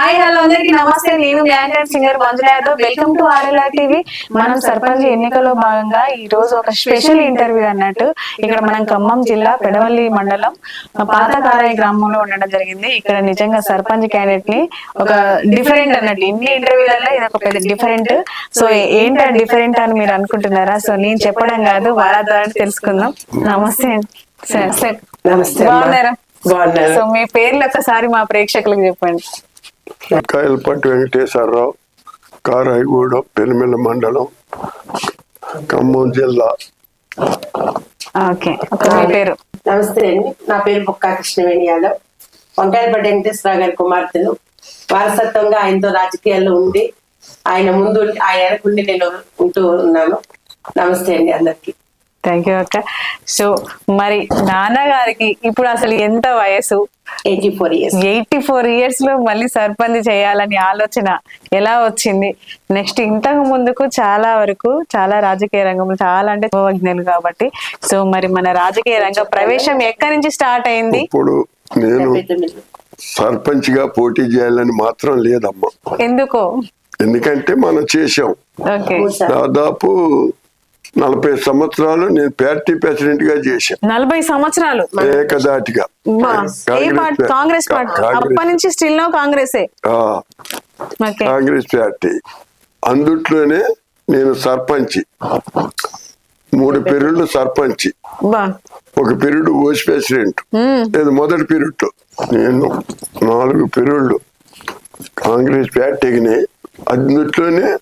Hi hello అందరికి నమస్తే. నేను మ్యాంటన్ singer Manjula Yadav. Welcome to RLR TV. మనం సర్పంచ్ ఎన్నికల్లో భాగంగా ఈ రోజు ఒక స్పెషల్ ఇంటర్వ్యూ అన్నట్టు ఇక్కడ మనం ఖమ్మం జిల్లా పెడవల్లి మండలం పాతకారాయి గ్రామంలో ఉండడం జరిగింది. ఇక్కడ నిజంగా సర్పంచ్ క్యాండిడేట్ని ఒక డిఫరెంట్ అన్నట్టు. ఇన్ని ఇంటర్వ్యూలలో ఇది ఒక పెద్ద డిఫరెంట్ సో ఏంటా డిఫరెంట్ అని మీరు అనుకుంటున్నారా? సో నేను చెప్పడం కాదు వాళ్ళ ద్వారా తెలుసుకుందాం. నమస్తే సార్ సార్. బాగున్నారా? బాగున్నాను. సో మీ పేర్లు ఒకసారి మా ప్రేక్షకులకు చెప్పండి. కాయలపట్టు వెంకటేశ్వరరావు కారాయిగూడెం పెనుమిల్ల మండలం ఖమ్మం జిల్లా. ఓకే పేరు? నమస్తే అండి నా పేరు బొక్కా కృష్ణవేణి యాదవ్. వంకాయలపల్లి వెంకటేశ్వర గారి కుమార్తెను వారసత్వంగా ఆయనతో రాజకీయాల్లో ఉండి ఆయన ముందు ఆయన వెనకుండి నేను ఉంటూ ఉన్నాను. నమస్తే అండి అందరికి. థ్యాంక్ యూ అక్క సో మరి నాన్నగారికి ఇప్పుడు అసలు ఎంత వయసు? Eighty four years eighty four ఇయర్స్లో మళ్ళీ సర్పంచ్ చేయాలని ఆలోచన ఎలా వచ్చింది? నెక్స్ట్ ఇంతకు ముందుకు చాలా వరకు చాలా రాజకీయ రంగంలో చాలా అంటే అనుభవజ్ఞులు కాబట్టి. సో మరి మన రాజకీయ రంగ ప్రవేశం ఎక్కడి నుంచి స్టార్ట్ అయింది? ఇప్పుడు నేను సర్పంచ్గా పోటీ చేయాలని మాత్రం లేదమ్మా. ఎందుకో? ఎందుకంటే మనం చేశాం. ఓకే దాదాపు నలభై సంవత్సరాలు నేను పార్టీ ప్రెసిడెంట్గా చేశాను నలభై సంవత్సరాలు. ఏకదాటిగా కాంగ్రెస్ పార్టీ? అప్పటి నుంచి స్టిల్ కాంగ్రెసే. కాంగ్రెస్ పార్టీ. అందుట్లోనే నేను సర్పంచ్. మూడు పెరుళ్ళు సర్పంచ్. ఒక పీరియడ్ వైస్ ప్రెసిడెంట్. లేదు మొదటి పీరియడ్ నేను నాలుగు పీరియడ్లు కాంగ్రెస్ పార్టీకి అందుట్లోనే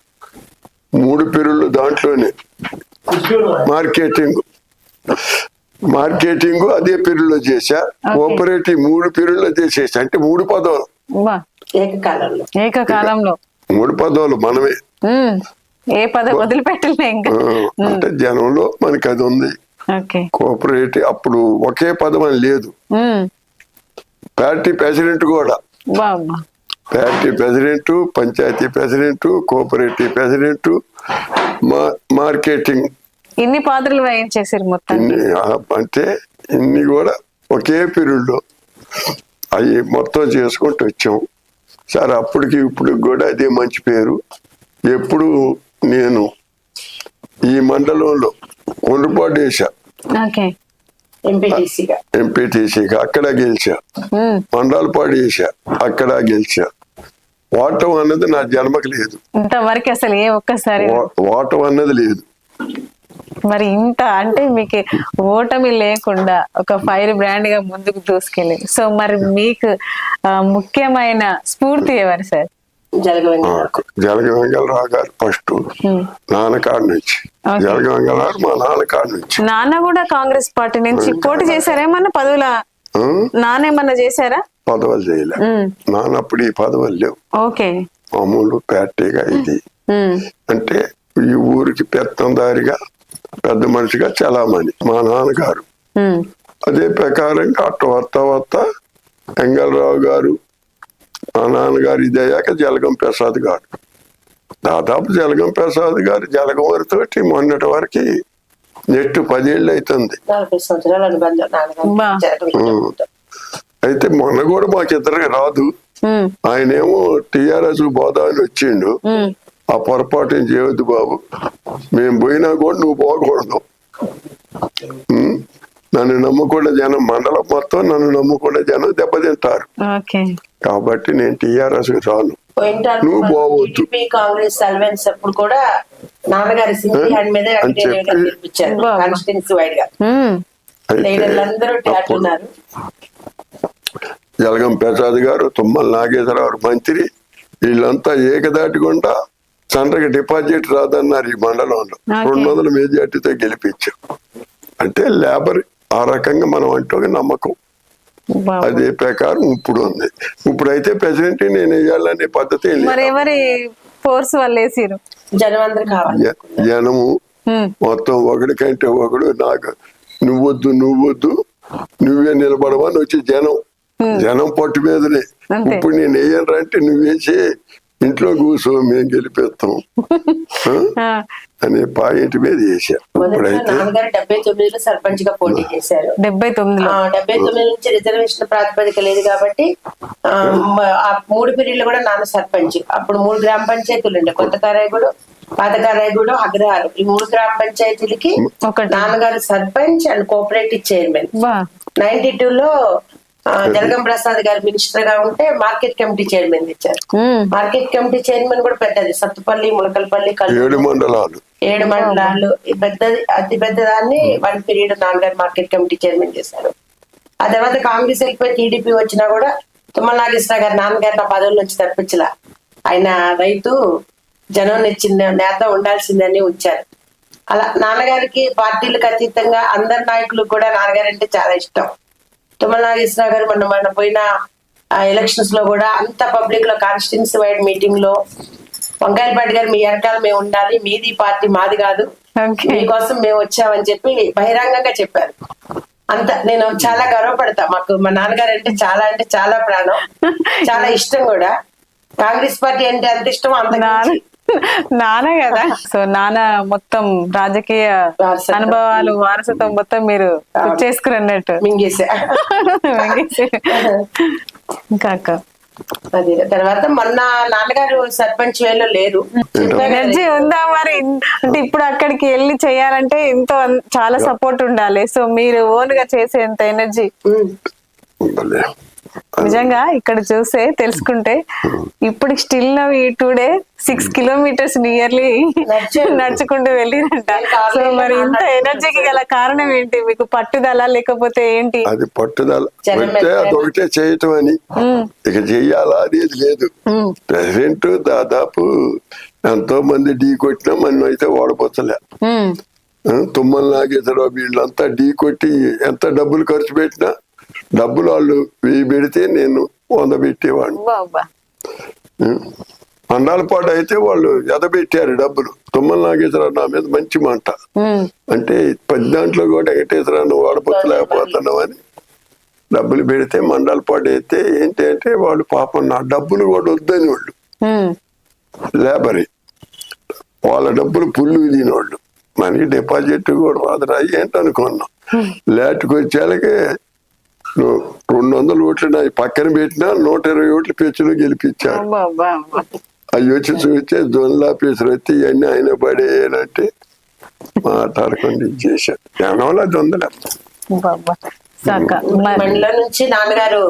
మూడు పీరియడ్లు దాంట్లోనే. మార్కెటింగ్ మార్కెటింగ్ అదే పీరియడ్లో చేశా కోఆపరేటివ్ మూడు పీరియడ్లో చేసేసా అంటే మూడు పదవులు ఏకకాలంలో. ఏకకాలంలో. మూడు పదవులు మనమే. ఏ పదవి వదిలిపెట్టలే అంటే జనంలో మనకి అది ఉంది ఓకే. కోఆపరేటివ్ అప్పుడు ఒకే పదం అని లేదు. పార్టీ ప్రెసిడెంట్ కూడా. Party president panchayat president cooperative president marketing ఇన్ని పాత్రలు వహించేసారు మొత్తం అంటే ఇన్ని కూడా ఒకే పీరియడ్లో అవి మొత్తం చేసుకుంటూ వచ్చాం సార్ అప్పటికి ఇప్పుడు కూడా అదే మంచి పేరు. ఎప్పుడు నేను ఈ మండలంలో కొనుపాటు వేసా ఓకే. ఎంపీటీసీగా. ఎంపీటీసీగా అక్కడ గెలిచా. మ్మ్. మండలపాడు వేసా అక్కడ గెలిచా. ఓటం అన్నది నా జన్మకి లేదు. ఇంతవరకు అసలు ఏ ఒక్కసారి ఓటం అన్నది లేదు. మరి ఇంత అంటే మీకు ఓటమి లేకుండా ఒక ఫైర్ బ్రాండ్గా ముందుకు దూసుకెళ్ళి. సో మరి మీకు ముఖ్యమైన స్ఫూర్తి ఎవరు సార్? జరగవని నాకు జలగ వెంగళరావు గారు ఫస్ట్. నాన్నకాడ నుంచి. Okay. జలగ వెంగళరావు మా నాన్నకాడ నుంచి. నాన్న కూడా కాంగ్రెస్ పార్టీ నుంచి పోటీ చేశారా ఏమన్నా పదవుల? ఏమన్నా చేశారా? పదవులు చేయలే. నాన్నప్పుడు ఈ పదవులు లేవు. ఓకే. మామూలు పార్టీగా ఇది. అంటే ఈ ఊరికి పెత్తందారిగా పెద్ద మనిషిగా చలామణి మా నాన్నగారు. అదే ప్రకారంగా అట్ట వస్తా వస్తా వెంగళరావు గారు మా నాన్నగారు ఇది అయ్యాక జలగం ప్రసాద్ గారు. దాదాపు జలగం ప్రసాద్ గారు జలగం వారితోటి మొన్నటి వరకు నెట్టు పదేళ్ళు అవుతుంది. అయితే మొన్న కూడా మాకు ఇద్దరికి రాదు. ఆయనేమో టిఆర్ఎస్ అని వచ్చిండు. ఆ పొరపాటు ఏం చేయవద్దు బాబు. మేము పోయినా కూడా నువ్వు పోకూడదు? నన్ను నమ్ముకున్న జనం మండలం మొత్తం నన్ను నమ్ముకున్న జనం దెబ్బతింటారు. ఓకే. కాబట్టి నేను టిఆర్ఎస్ రాను. పోయినసారి నువ్వు పోవద్దు. కాంగ్రెస్ అప్పుడు కూడా నాన్నగారి సింగిల్ హ్యాండ్ మీద జలగం ప్రసాద్ గారు తుమ్మల నాగేశ్వరరావు మంత్రి వీళ్ళంతా ఏకదాటికుండా చంద్రకి డిపాజిట్ రాదన్నారు ఈ మండలంలో. రెండు వందల మెజార్టీతో గెలిపించాం. అంటే లేబర్ ఆ రకంగా మనం అంటే నమ్మకం. అదే ప్రకారం ఇప్పుడు ఉంది. ఇప్పుడు అయితే ప్రెసిడెంట్ నేను వేయాలనే పద్ధతి ఫోర్స్ జనము. మొత్తం ఒకడికంటే ఒకడు నాకు నువ్వొద్దు నువ్వొద్దు. నువ్వే నిలబడవని వచ్చి జనం. జనం పట్టు మీదనే. ఇప్పుడు నేను వేయను అంటే నువ్వేసి ఇంట్లో కూర్చో మేము గెలిపిస్తాం అనే పాయింట్ మీద చేశా. మొదట్లో ఇప్పుడైతే నాన్నగారు డెబ్బై తొమ్మిదిలో సర్పంచ్గా పోటీ చేశారు. డెబ్బై తొమ్మిదిలో. ఆ, డెబ్బై తొమ్మిది నుంచి రిజర్వేషన్ ప్రాతిపదిక లేదు కాబట్టి మూడు పీరియడ్లు కూడా నాన్న సర్పంచ్. అప్పుడు మూడు గ్రామ పంచాయతీలు ఉండే. కొత్త కారాయగూడు పాత కారాయగూడు అగ్రహారం. ఈ మూడు గ్రామ పంచాయతీలకి ఒకటి. నాన్నగారు sarpanch and cooperative chairman. Ninety two లో జలగం ప్రసాద్ గారు మినిస్టర్గా ఉంటే మార్కెట్ కమిటీ చైర్మన్ ఇచ్చారు. మార్కెట్ కమిటీ చైర్మన్ కూడా పెద్దది. సత్తుపల్లి ములకలపల్లి కల్లు ఏడు మండలాలు. ఏడు మండలాలు. ఈ పెద్దది అతి పెద్దదాన్ని వన్ పీరియడ్ నాన్నగారు మార్కెట్ కమిటీ చైర్మన్ చేశారు. ఆ తర్వాత కాంగ్రెస్ వెళ్ళిపోయి టీడీపీ వచ్చినా కూడా తుమ్మల నాగేశ్వర గారు నాన్నగారు నా పదవుల నుంచి తప్పించలా. ఆయన రైతు జనం నచ్చింది నేత ఉండాల్సిందని ఉంచారు. అలా నాన్నగారికి పార్టీలకు అతీతంగా అందరి నాయకులు కూడా నాన్నగారు అంటే చాలా ఇష్టం. తుమ్మల నాగేశ్వర గారు మొన్న మొన్న పోయిన ఎలక్షన్స్లో కూడా అంత పబ్లిక్లో కాన్స్టిట్యున్సీ వైడ్ మీటింగ్లో వంకాయలపాటి గారు మీ వెనకాల మేము ఉండాలి మీది పార్టీ మాది కాదు. మీకోసం మేము వచ్చామని చెప్పి బహిరంగంగా చెప్పారు. అంత నేను చాలా గర్వపడతా. మాకు మా నాన్నగారు అంటే చాలా అంటే చాలా ప్రాణం. చాలా ఇష్టం కూడా. కాంగ్రెస్ పార్టీ అంటే అంత ఇష్టం అంత నాన్న కదా. సో నాన్న మొత్తం రాజకీయ. అనుభవాలు వారసత్వం మొత్తం మీరు చేసుకుని అన్నట్టు మింగేసా. ఇంకా అక్క? అది. తర్వాత మొన్న నాన్నగారు సర్పంచ్ వేలో లేరు. ఎనర్జీ ఉందా మరి? అంటే ఇప్పుడు అక్కడికి వెళ్ళి చేయాలంటే ఎంతో చాలా సపోర్ట్ ఉండాలి. సో మీరు ఓన్గా చేసేంత ఎనర్జీ. నిజంగా ఇక్కడ చూస్తే తెలుసుకుంటే ఇప్పుడు స్టిల్ ఈ టుడే సిక్స్ కిలోమీటర్స్ నియర్లీ. నడుచుకుంటూ వెళ్ళిరంట. కార్లో సో మరి ఇంత ఎనర్జీకి గల కారణం ఏంటి? మీకు పట్టుదల లేకపోతే ఏంటి? అది పట్టుదల. అదొకటే చేయటం అని ఇక చెయ్యాలా అనేది లేదు. ఉమ్, ప్రెసిడెంట్ దాదాపు ఎంతో మంది ఢీ కొట్టినా మనం అయితే ఓడపోతలే. ఉమ్, ఆ, తుమ్మల నాగేశ్వరరావు వీళ్ళంతా ఢీ కొట్టి ఎంత డబ్బులు ఖర్చు పెట్టినా డబ్బులు వాళ్ళు వెయ్యి పెడితే నేను వంద పెట్టేవాడిని. మండలపాటు అయితే వాళ్ళు ఎదబెట్టారు డబ్బులు. తుమ్మల నాగేశ్వరరావు నా మీద మంచి మాట. అంటే పది దాంట్లో కూడా వెంకటేశ్వరరావు నువ్వు వాడపొచ్చలేకపోతున్నావు అని డబ్బులు పెడితే మండలపాటు అయితే ఏంటి అంటే వాళ్ళు పాపం నా డబ్బులు కూడా వద్దని వాళ్ళు. లేబరీ. వాళ్ళ డబ్బులు పుల్లు తినోళ్ళు మనకి డిపాజిట్ కూడా రాదురా ఏంటనుకున్నాం. లేట్కి నువ్వు రెండు వందల ఓట్లు నా పక్కన పెట్టినా నూట ఇరవై ఓట్లు పెంచులు గెలిపించారు. అబ్బా, అబ్బా, అబ్బా. అవి వచ్చి చూస్తే జోన్ల ఆఫీసర్ వచ్చి ఇవన్నీ ఆయన పడేయాలంటే మాట్లాడకుండా ఇచ్చేసారు జనంలో దొందల మండలం నుంచి నాన్నగారు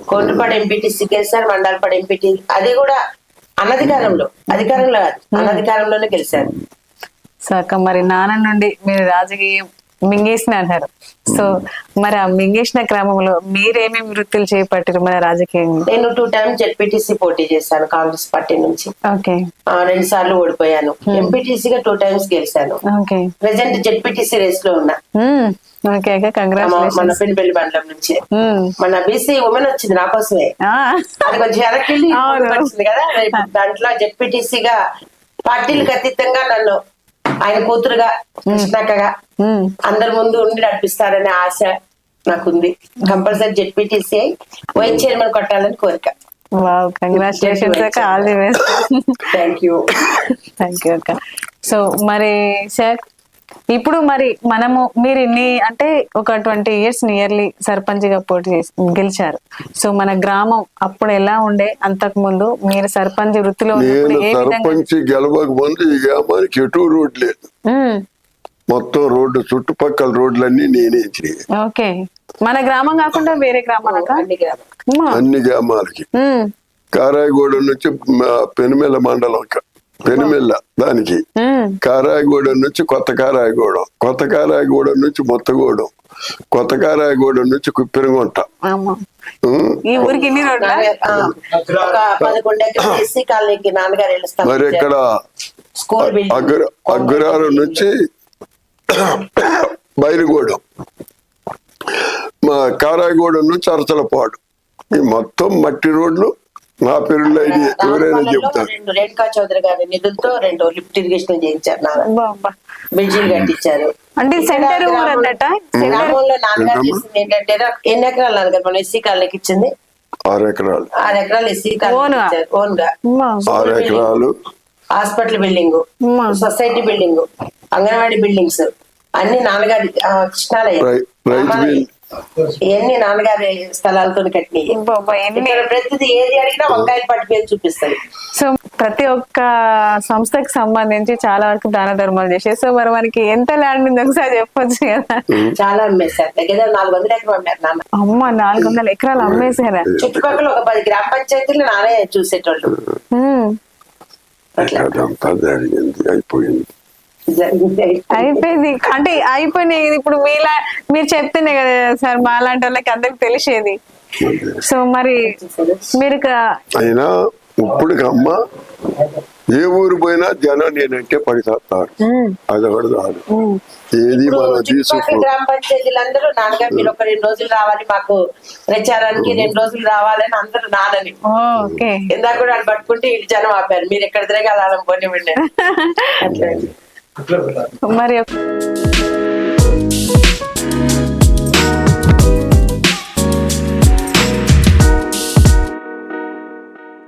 కోండ్రపాడు ఎంపీటీసీ గెలిచారు మండలపాడు ఎంపీటీ అది కూడా అనధికారంలో అధికారంలో కాదు అనధికారంలోనే గెలిచారు. సో అక్క మరి నాన్న నుండి మీరు రాజకీయం మింగేసిన అన్నారు. సో మరి ఆ మింగేసిన క్రమంలో మీరేమేమి వృత్తులు చేపట్టారు మన రాజకీయంలో నేను టూ టైమ్స్ జెడ్పీటీసీ పోటీ చేశాను కాంగ్రెస్ పార్టీ నుంచి. ఓకే. ఆ, రెండు సార్లు ఓడిపోయాను. ఎంపీటీసీగా టూ టైమ్స్ గెలిచాను. ఓకే. ప్రెసెంట్ జెడ్పీటీసీ రేస్లో ఉన్నా అక్క మన పెళ్ళి మండలం నుంచి. మన బీసీ ఉమెన్ వచ్చింది నా కోసమే. అది కొంచెం వెనక్కి కదా. దాంట్లో జెడ్పీటీసీగా పార్టీలకు అతీతంగా నన్ను ఆయన కూతురుగా కృష్ణక్కగా అందరి ముందు ఉండి నడిపిస్తారనే ఆశ నాకుంది. కంపల్సరీ జెడ్పీటీసీ వైస్ చైర్మన్ కొట్టాలని కోరిక. వావ్ కంగ్రాచులేషన్స్ అక్క all the best thank you thank you అక్క. సో మరి సార్ ఇప్పుడు మరి మనము మీరు ఇన్ని అంటే ఒక ట్వంటీ ఇయర్స్ నియర్లీ సర్పంచ్గా పోటీ చేసి గెలిచారు. సో మన గ్రామం అప్పుడు ఎలా ఉండే? అంతకు ముందు మీరు సర్పంచ్ వృత్తిలో సర్పంచ్ గెలవక ముందు ఈ గ్రామానికి ఎటు రోడ్ లేదు. మొత్తం రోడ్డు చుట్టుపక్కల రోడ్లన్నీ నేనే ఓకే. మన గ్రామం కాకుండా వేరే గ్రామాలక? అన్ని గ్రామం అన్ని గ్రామాలకి. కారాయగూడెం నుంచి పెనుమెల్ల మండలం పెనుమెల్ల దానికి. కారాయగూడెం నుంచి కొత్త కారాయగూడెం కొత్త కారాయగూడెం నుంచి మొత్తగూడెం కొత్త కారాయగూడెం నుంచి కుప్పిరిగుంట. మరి ఇక్కడ అగ్రహారం నుంచి బైరుగూడెం మా కారాయగూడెం నుంచి అరచలపాడు ఈ మొత్తం మట్టి రోడ్లు నా పేరులో ఎవరైనా చెప్తారు? రెండు రేణుకా చౌదరి గారి నిధులతో రెండు లిఫ్ట్ ఇరిగేషన్ చేయించారు. బ్రిడ్జిలు కట్టించారు. అంటే సెంటర్ సెంటర్ గ్రామంలో నాన్నగారు చేసింది ఏంటంటే ఎన్ని ఎకరాలు నాన్నగారు మన ఎస్సీ కాలనీకి ఇచ్చింది? ఆరు ఎకరాలు. ఆరు ఎకరాలు ఎస్సీ గా? ఓన్? గా ఆరు ఎకరాలు. Hospital building. Society building anganwadi buildings అన్ని నాన్నగారి కృష్ణాలయ. ఇవన్నీ నాన్నగారి స్థలాలతో ఇక్కడ ప్రతిది ఏది అడిగినా వంకాయల పట్టు మీద చూపిస్తుంది. సో ప్రతి ఒక్క సంస్థకి సంబంధించి చాలా వరకు దాన ధర్మాలు చేసేది. సో మరి మనకి ఎంత ల్యాండ్ ఉంది ఒకసారి చెప్పొచ్చు కదా. చాలా అమ్మేశారు. దగ్గర నాలుగు వందల ఎకరం అమ్మారు నాన్న. అమ్మ నాలుగు వందల ఎకరాలు అమ్మేశారా? చుట్టుపక్కల ఒక పది గ్రామ పంచాయతీలు నానే చూసేటోళ్ళు. అట్లా. అదంతా జరిగింది అయిపోయింది. అయిపోయింది. అంటే అయిపోయినాయి. ఇప్పుడు మీలా మీరు చెప్తేనే కదా సార్ మాలాంటి వాళ్ళకి అందరికి తెలిసేది. సో మరి మీరు అయినా ఇప్పటికి అమ్మ ఏ ఊరు పోయినా జనం నేనంటే పడితారు ఉమ్, అదొకటి కాదు. ఏది ఇప్పుడు మనం తీసుకో గ్రామ పంచాయతీలు అందరూ నాన్నగారు మీరు ఒక రెండు రోజులు రావాలి మాకు ప్రచారానికి రెండు రోజులు రావాలని అందరూ నానని ఓ, ఓకే. ఇందాక కూడా పట్టుకుంటే ఇటు జనం ఆపారు. మీరు ఎక్కడ తిరగాలని పోనీ అట్లా. మరి